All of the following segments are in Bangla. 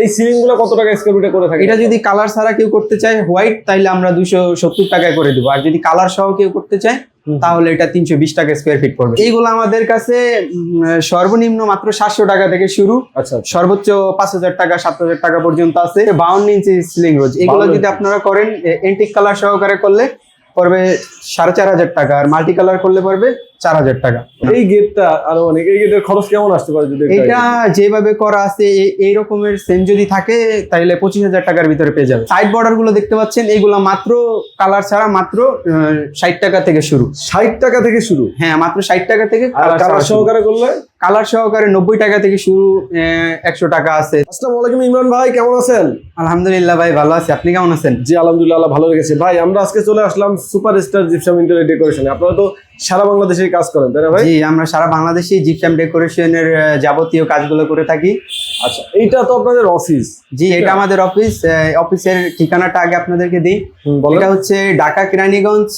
এই সিলিংগুলো কত টাকা স্কোয়ার ফিটে করে থাকে? এটা যদি কালার ছাড়া কেউ করতে চায় হোয়াইট তাহলে আমরা দুশো সত্তর টাকায় করে দেবো। আর যদি কালার সহ কেউ করতে চায় তাহলে এটা তিনশো বিশ টাকা স্কোয়ার ফিট পড়বে। এইগুলো আমাদের কাছে সর্বনিম্ন মাত্র সাতশো টাকা থেকে শুরু। আচ্ছা সর্বোচ্চ পাঁচ হাজার টাকা সাত হাজার টাকা পর্যন্ত আছে। বাউন্ন ইঞ্চি সিলিং রোজ এগুলো যদি আপনারা করেন এন্টিক কালার সহকারে করলে পড়বে সাড়ে চার হাজার টাকা। আর মাল্টি কালার করলে পড়বে চার হাজার টাকা। এই গেটটা আরও অনেক এই গেটের খরচ কেমন আসতে পারে যদি এটা যেভাবে করা আছে এই রকমের সেম যদি থাকে তাহলে পঁচিশ হাজার টাকার ভিতরে পেয়ে যাবে। সাইড বর্ডারগুলো দেখতে পাচ্ছেন এইগুলো মাত্র কালার ছাড়া মাত্র ষাট টাকা থেকে শুরু। ষাট টাকা থেকে শুরু? হ্যাঁ মাত্র ষাট টাকা থেকে কালার সহকারে করলে? কালার সহকারে নব্বই টাকা থেকে শুরু একশো টাকা আছে। আসসালামু আলাইকুম ইমরান ভাই কেমন আছেন? আলহামদুলিল্লাহ ভাই ভালো আছে। আপনি কেমন আছেন? জি আলহামদুলিল্লাহ ভালো রেখেছে। ভাই আমরা আজকে চলে আসলাম সুপার স্টার জিপসাম ইন্টারিয়র ডেকোরেশনে আপনারা তো সারা বাংলাদেশে কাজ করেন তাই না ভাই? জি আমরা সারা বাংলাদেশে জিপসাম ডেকোরেশনের যাবতীয় কাজগুলো করে থাকি। আচ্ছা এইটা তো আপনাদের অফিস জি এটা আমাদের অফিস অফিসের ঠিকানাটা আগে আপনাদেরকে দিই। এটা হচ্ছে ঢাকা কেরানীগঞ্জ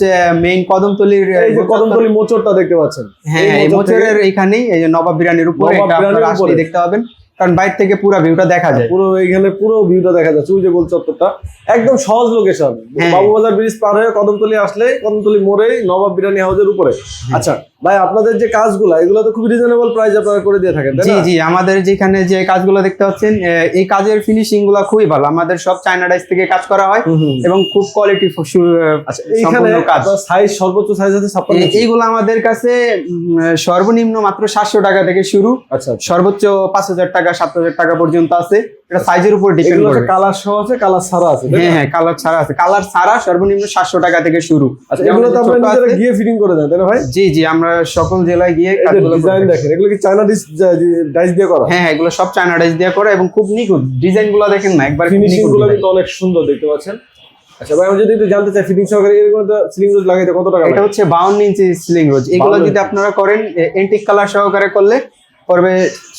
মেইন কদমতলির কদমতলি মোচরটা দেখতে পাচ্ছেন। হ্যাঁ এই মোচরের এইখানেই এই যে নবাব বিরানির উপরে এটা আপনারা আসলে উপরে। দেখতে পাবেন। কারণ বাইরে থেকে পুরো ভিউটা দেখা যায়। পুরো এইখানে পুরো ভিউটা দেখা যাচ্ছে ওই যে গোল চত্বরটা। একদম সহজ লোকেশন হ্যাঁ। বাবুবাজার ব্রিজ পার হয়ে কদমতলি আসলে কদমতলি মোড়েই নবাব বিরিয়ানি হাউসের উপরে। আচ্ছা ভাই আপনাদের যে কাজগুলো এগুলো তো খুব রিজনেবল প্রাইস আপনারা করে দিয়ে থাকেন জি জি আমাদের যেখানে যে কাজগুলো দেখতে পাচ্ছেন এই কাজের ফিনিশিংগুলো খুবই ভালো। আমাদের সব চায়না ডাইস থেকে কাজ করা হয়। এবং খুব কোয়ালিটি আচ্ছা এইখানে কাজ। সাইজ সর্বোচ্চ সাইজ আছে ছাপ্পান্ন এইগুলো আমাদের কাছে সর্বনিম্ন মাত্র সাতশো টাকা থেকে শুরু। আচ্ছা আচ্ছা। সর্বোচ্চ পাঁচ হাজার টাকা সাত হাজার টাকা পর্যন্ত আছে। এটা সাইজের উপর ডিপেন্ড করে কালার সহ আছে কালার ছাড়া আছে হ্যাঁ হ্যাঁ কালার ছাড়া আছে। কালার ছাড়া সর্বনিম্ন সাতশো টাকা থেকে শুরু। আচ্ছা এগুলো তো আপনারা গিয়ে ফিটিং করে দেন তাই না ভাই? জি জি আমরা সকল জেলায় গিয়ে ডিজাইন দেখেন এগুলো কি চায়না ডাইস দিয়ে করা? হ্যাঁ হ্যাঁ এগুলো সব চায়না ডাইস দিয়ে করে এবং খুব নিখুঁত। ডিজাইনগুলো দেখেন না একবার ফিনিশিংগুলো কিন্তু অনেক সুন্দর দেখতে পাচ্ছেন। আচ্ছা ভাই আমি যদি একটু জানতে চাই ফিটিং সহকারে এরকম একটা সিলিং রোজ লাগাইতে কত টাকা এটা হচ্ছে বাউন্ন ইঞ্চি সিলিং রোজ। এগুলো যদি আপনারা করেন এন্টিক কালার সহকারে করলে পড়বে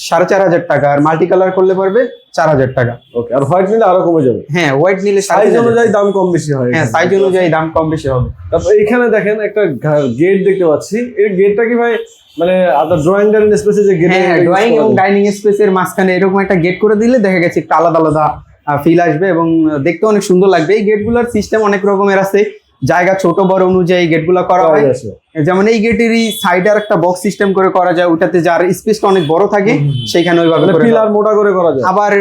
সাড়ে চার হাজার টাকা আর মাল্টি কালার করলে পড়বে চার হাজার টাকা। ওকে আর হোয়াইট নিলে আরও কমে যাবে? হ্যাঁ হোয়াইট নিলে সাইজ অনুযায়ী দাম কম বেশি হয় হ্যাঁ সাইজ অনুযায়ী দাম কম বেশি হবে। তারপর এখানে দেখেন একটা গেট দেখতে পাচ্ছি। এই গেটটা কি ভাই? মানে আপনার ড্রয়িং ডাইনিং স্পেসে যে গেট হ্যাঁ ড্রয়িং এবং ডাইনিং স্পেসের মাঝখানে এরকম একটা গেট করে দিলে দেখা গেছে একটু আলাদা আলাদা ফিল আসবে এবং দেখতে অনেক সুন্দর লাগবে। এই গেটগুলোর সিস্টেম অনেক রকমের আছে। জায়গা ছোট বড় অনুযায়ী গেটগুলো করা হয়। যেমন এই গেটেরই সাইডে আর একটা বক্স সিস্টেম করে করা যায় ওটাতে যার স্পেসটা অনেক বড় থাকে সেখানে। সেইখানে ওইভাবে করে পিলার মোটা করে করা যায়। আবার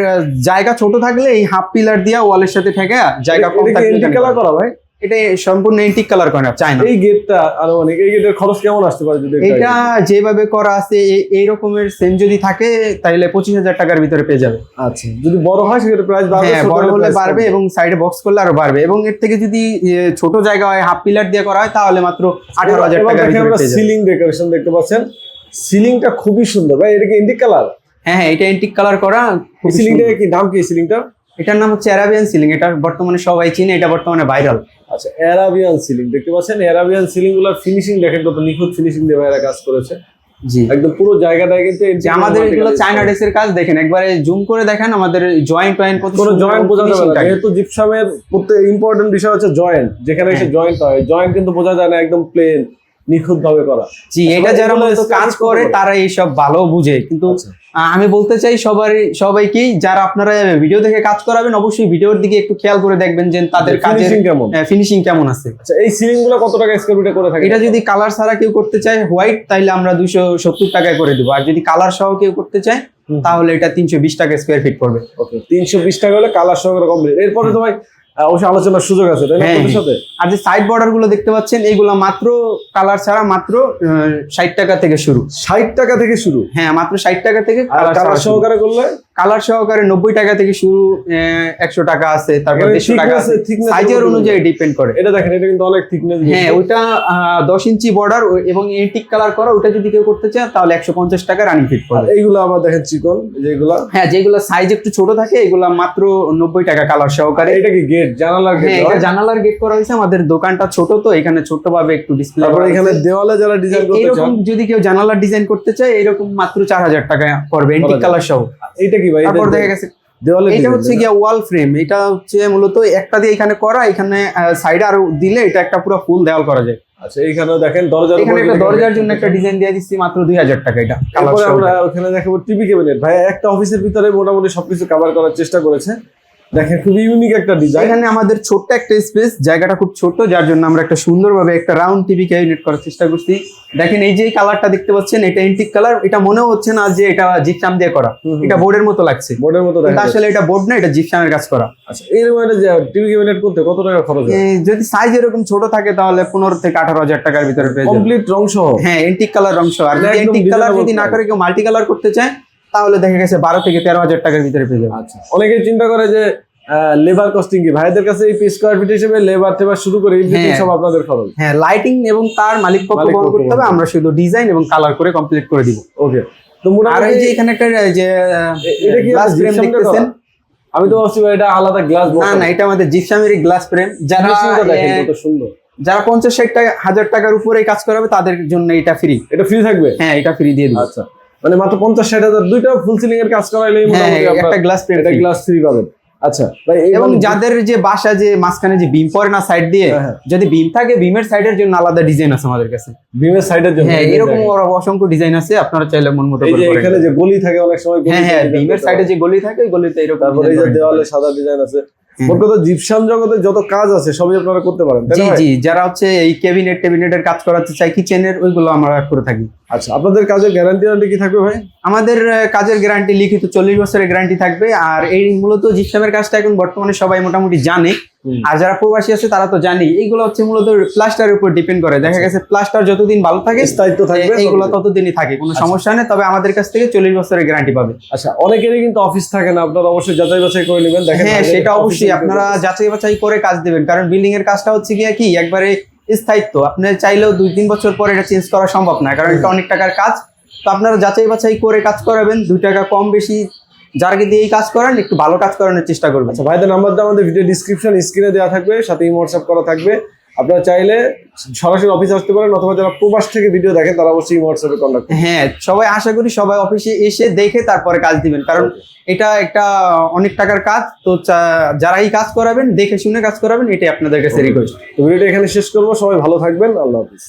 জায়গা ছোট থাকলে এই হাফ পিলার দিয়া ওয়ালের সাথে ঠেকা জায়গা কম থাকলে। করা। ভাই। এটা সম্পূর্ণ এন্টিক কালার করা চায় না এই গেটটা আরও অনেক এই গেটের খরচ কেমন আসতে পারে যদি এটা যেভাবে করা আছে এই রকমের সেম যদি থাকে তাহলে পঁচিশ হাজার টাকার ভিতরে পেয়ে যাবে। আচ্ছা যদি বড় হয় সেক্ষেত্রে প্রাইস বাড়বে হ্যাঁ বড় হলে বাড়বে এবং সাইডে বক্স করলে আরও বাড়বে। এবং এর থেকে যদি ছোট জায়গা হয় হাফ পিলার দিয়ে করা হয় তাহলে মাত্র আঠারো হাজার টাকার ভিতরে সিলিং ডেকোরেশন দেখতে পাচ্ছেন। সিলিংটা খুবই সুন্দর। ভাই এটা কি এন্টিক কালার হ্যাঁ হ্যাঁ এটা এন্টিক কালার করা সিলিংটা কি দাম কি সিলিংটা এটার নাম হচ্ছে অ্যারাবিয়ান সিলিং এটা বর্তমানে সবাই চিনে এটা বর্তমানে ভাইরাল আচ্ছা অ্যারাবিয়ান সিলিং দেখতে পাচ্ছেন? অ্যারাবিয়ান সিলিংগুলোর ফিনিশিং দেখেন কত নিখুঁত ফিনিশিং দিয়ে ভাইরা কাজ করেছে। জি। একদম পুরো জায়গাটায় কিন্তু আমাদের এগুলো চায়না ড্রেসের কাজ দেখেন একবারে জুম করে দেখেন আমাদের জয়েন্ট টয়েন্ট কত সুন্দর জয়েন্ট বোঝা যাবে না যেহেতু জিপসামের প্রত্যেক ইম্পর্টেন্ট বিষয় হচ্ছে জয়েন্ট যেখানে এসে হ্যাঁ। জয়েন্ট হয় জয়েন্ট কিন্তু বোঝা যায় না একদম প্লেন নিখুঁত ভাবে করা। জি এটা যারা মূলত কাজ করে। তারা এইসব ভালো বুঝে। কিন্তু আচ্ছা। আমি বলতে চাই সবার সবাইকেই যারা আপনারা ভিডিও দেখে কাজ করাবেন অবশ্যই ভিডিওর দিকে একটু খেয়াল করে দেখবেন যে তাদের কাজের ফিনিশিং কেমন ফিনিশিং কেমন আছে। আচ্ছা এই সিলিংগুলো কত টাকা স্কোয়ার ফিটে করে থাকে? এটা যদি কালার ছাড়া কেউ করতে চায় হোয়াইট তাহলে আমরা দুশো সত্তর টাকায় করে দেবো। আর যদি কালার সহ কেউ করতে চায় তাহলে এটা তিনশো বিশ টাকা স্কোয়ার ফিট পড়বে। ওকে তিনশো বিশ টাকা হলে কালার সহকারে কমপ্লিট এরপরে তো ভাই আহ, অবশ্যই আলোচনার সুযোগ আছে তাই না হ্যাঁ, সাথে? আর যে সাইড বর্ডারগুলো দেখতে পাচ্ছেন এইগুলো মাত্র কালার ছাড়া মাত্র ষাট টাকা থেকে শুরু। ষাট টাকা থেকে শুরু? হ্যাঁ মাত্র ষাট টাকা থেকে কালার সহকারে করলে? কালার সহকারে নব্বই টাকা থেকে শুরু একশো টাকা আছে তারপর দেড়শো টাকা আছে। সাইজের অনুযায়ী ডিপেন্ড করে। এটা দেখেন এটা কিন্তু অনেক থিকনেস হ্যাঁ ওইটা দশ ইঞ্চি বর্ডার এবং এন্টিক কালার করা ওটা যদি কেউ করতে চায় তাহলে একশো পঞ্চাশ টাকা রানিং ফিট পড়বে। এইগুলো আবার দেখেন চিকন যেগুলা। হ্যাঁ যেগুলো সাইজ একটু ছোট থাকে এগুলো মাত্র নব্বই টাকা কালার সহকারে। এটা কি গেট জানালার হ্যাঁ গেট এটা জানালার গেট করা হয়েছে আমাদের দোকানটা ছোট তো এখানে ছোট্ট ভাবে একটু ডিসপ্লে তারপরে এখানে দেওয়ালে যারা ডিজাইন করতে এরকম যদি কেউ জানালার ডিজাইন করতে চায় এরকম মাত্র চার হাজার টাকা পড়বে এন্টিক কালার সহ। এইটা কি ভাই? তারপর দেখা গেছে দেওয়ালে এটা হচ্ছে গিয়া ওয়াল ফ্রেম এটা হচ্ছে মূলত একটা দিয়ে এখানে করা এখানে সাইডে আরও দিলে এটা একটা পুরো ফুল দেওয়াল করা যায়। আচ্ছা এইখানেও দেখেন দরজার এখানে একটা দরজার জন্য একটা ডিজাইন দিয়ে দিচ্ছি মাত্র দুই হাজার টাকা এটা তারপরে আমরা ওখানে দেখাবো টিভি ক্যাবিনেট ভাই একটা অফিসের ভিতরে মোটামুটি সবকিছু কভার করার চেষ্টা করেছে। দেখেন খুবই ইউনিক একটা ডিজাইন এখানে আমাদের ছোট্ট একটা স্পেস জায়গাটা খুব ছোট যার জন্য আমরা একটা সুন্দরভাবে একটা রাউন্ড টিভি ক্যাবিনেট করার চেষ্টা করছি। দেখেন এই যে কালারটা দেখতে পাচ্ছেন এটা এন্টিক কালার এটা মনেও হচ্ছে না যে এটা জিপসাম দিয়ে করা। এটা বোর্ডের মতো লাগছে। বোর্ডের মতো কিন্তু আসলে এটা বোর্ড না এটা জিপসামের কাজ করা। আচ্ছা এইরকম একটা টিভি ক্যাবিনেট করতে কত টাকা খরচ হয়? যদি সাইজ এরকম ছোট থাকে তাহলে পনেরো থেকে আঠারো হাজার টাকার ভিতরে পেয়ে যাবেন। কমপ্লিট রং সহ? হ্যাঁ এন্টিক কালার অংশ আর যদি এন্টিক কালার যদি না করে কেউ মাল্টি কালার করতে চায় তাহলে দেখা গেছে বারো থেকে তেরো হাজার টাকার ভিতরে পেয়ে যাবে আচ্ছা। অনেকেই চিন্তা করে যে লেবার কস্টিং কি? ভাইদের কাছে এই স্কোয়ার ফিট হিসেবে লেবার টেবার শুরু করে হ্যাঁ। সব আপনাদের খরচ। হ্যাঁ লাইটিং এবং তার মালিক পক্ষ বহন করতে হবে আমরা শুধু ডিজাইন এবং কালার করে কমপ্লিট করে দিব। ওকে তো আর এই যে এখানে একটা যে এটা কি গ্লাস ফ্রেম দেখতেছেন? আমি তো ভাবছি এটা আলাদা গ্লাস না না এটা আমাদের জিপসামের গ্লাস ফ্রেম যারা দেখেন কত সুন্দর। যারা পঞ্চাশ ষাট টাকা হাজার টাকার উপরে কাজ করাবে তাদের জন্য এটা ফ্রি এটা ফ্রি থাকবে? হ্যাঁ এটা ফ্রি দিয়ে দিব। আচ্ছা। মানে মাত্র পঞ্চাশ ষাট হাজার দুইটা ফুল সিলিং এর কাজ করাইলেই হ্যাঁ হ্যাঁ, একটা গ্লাস এটা গ্লাস ফ্রি পাবেন। আচ্ছা এবং মানে- যাদের যে বাসা যে মাঝখানে যে বিম পড়ে না সাইড দিয়ে হ্যাঁ। যদি বিম থাকে বিমের সাইডের জন্য আলাদা ডিজাইন আছে আমাদের কাছে। বিমের সাইডের জন্য হ্যাঁ এরকম অসংখ্য ডিজাইন আছে আপনারা চাইলে মন মতো এই যে এখানে যে গলি থাকে অনেক সময় হ্যাঁ হ্যাঁ বিমের সাইডে যে গলি থাকে ওই গলিতে এরকম তারপরে এই যে দেওয়ালে সাদা ডিজাইন আছে। মোট কথা জিপসাম জগতে যত কাজ আছে সবই আপনারা করতে পারেন তাই জি জি যারা হচ্ছে এই ক্যাবিনেট টেবিনেটের কাজ করাতে চাই কিচেনের ওইগুলো আমরা করে থাকি। আচ্ছা আপনাদের কাজের গ্যারান্টি ওয়ারেন্টি কি থাকবে ভাই? আমাদের কাজের গ্যারান্টি লিখিত চল্লিশ বছরের গ্যারান্টি থাকবে। আর এই মূলত জিপসামের কাজটা এখন বর্তমানে সবাই মোটামুটি জানে। আর যারা প্রবাসী আছে তারা তো জানি এইগুলো হচ্ছে মূলত প্লাস্টারের উপর ডিপেন্ড করে। দেখা গেছে প্লাস্টার যতদিন ভালো থাকে স্থায়িত্ব থাকবে এ- এইগুলো ততদিনই থাকে কোনো আচ্ছা। সমস্যা নেই। তবে আমাদের কাছ থেকে চল্লিশ বছরের গ্যারান্টি পাবে। আচ্ছা অনেকেরই কিন্তু অফিস থাকে না। আপনারা অবশ্যই যাচাই বাছাই করে নেবেন। দেখেন হ্যাঁ সেটা অবশ্যই। আপনারা যাচাই বাছাই করে কাজ দেবেন। কারণ বিল্ডিং এর কাজটা হচ্ছে গিয়ে কি? একবারে স্থায়িত্ব। আপনি চাইলেও দুই, তিন বছর পরে এটা চেঞ্জ করা সম্ভব না, কারণ এটা অনেক টাকার কাজ। তো আপনারা যাচাই বাছাই করে কাজ করাবেন, দুই টাকা কম বেশি যারকে দিয়ে এই কাজ করেন, একটু ভালো কাজ করানোর চেষ্টা করবেন। আচ্ছা ভাইদের নাম্বারটা আমাদের ভিডিও ডিসক্রিপশন স্ক্রিনে দেওয়া থাকবে সাথে হোয়াটসঅ্যাপ করা থাকবে। আপনারা চাইলে সরাসরি অফিসে আসতে পারেন অথবা যারা প্রবাস থেকে ভিডিও দেখেন তারা অবশ্যই হোয়াটসঅ্যাপে কন্ট্যাক্ট হ্যাঁ সবাই আশা করি সবাই অফিসে এসে দেখে তারপরে কাজ দিবেন। কারণ এটা একটা অনেক টাকার কাজ। তো যারাই কাজ করাবেন দেখে শুনে কাজ করাবেন এটাই আপনাদের কাছে রিকোয়েস্ট তো ভিডিওটা এখানে শেষ করব। সবাই ভালো থাকবেন। আল্লাহ হাফিজ।